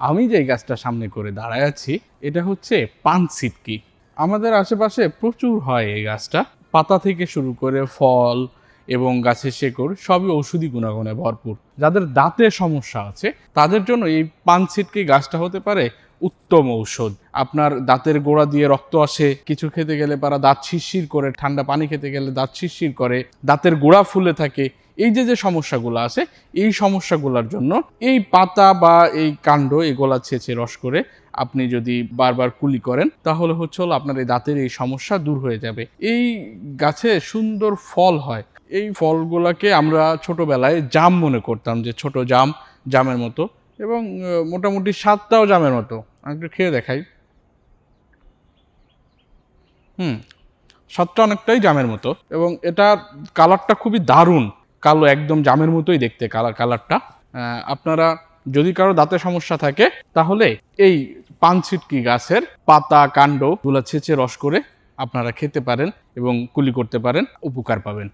আমি যে গাছটা সামনে করে দাঁড়ায় আছি, এটা হচ্ছে পান সিটকি। আমাদের আশেপাশে প্রচুর হয় এই গাছটা। পাতা থেকে শুরু করে ফল এবং গাছের শেকড়, সবই ঔষধি গুণাগুণে ভরপুর। যাদের দাঁতের সমস্যা আছে, তাদের জন্য এই পান সিটকি গাছটা হতে পারে উত্তম ঔষধ। আপনার দাঁতের গোড়া দিয়ে রক্ত আসে, কিছু খেতে গেলে পারা দাঁত শিরশির করে, ঠান্ডা পানি খেতে গেলে দাঁত শিরশির করে, দাঁতের গোড়া ফুলে থাকে এই যে যে সমস্যাগুলো আছে, এই সমস্যাগুলোর জন্য এই পাতা বা এই কাণ্ড এগুলা ছেঁচে রস করে আপনি যদি বারবার কুলি করেন, তাহলে হচ্ছে হলো আপনার এই দাঁতের এই সমস্যা দূর হয়ে যাবে। এই গাছে সুন্দর ফল হয়। এই ফলগুলোকে আমরা ছোটবেলায় জাম মনে করতাম যে, ছোট জাম, জামের মতো এবং মোটামুটি সাতটাও জামের মতো। আমি একটু খেয়ে দেখাই। হুম, স্বাদটা অনেকটাই জামের মতো এবং এটা কালারটা খুবই দারুণ। কালো একদম জামের মতোই দেখতে কালার, কালারটা। আপনারা যদি কারও দাঁতের সমস্যা থাকে, তাহলে এই পান ছিটকি গাছের পাতা, কাণ্ডগুলা ছেঁচে রস করে আপনারা খেতে পারেন এবং কুলি করতে পারেন, উপকার পাবেন।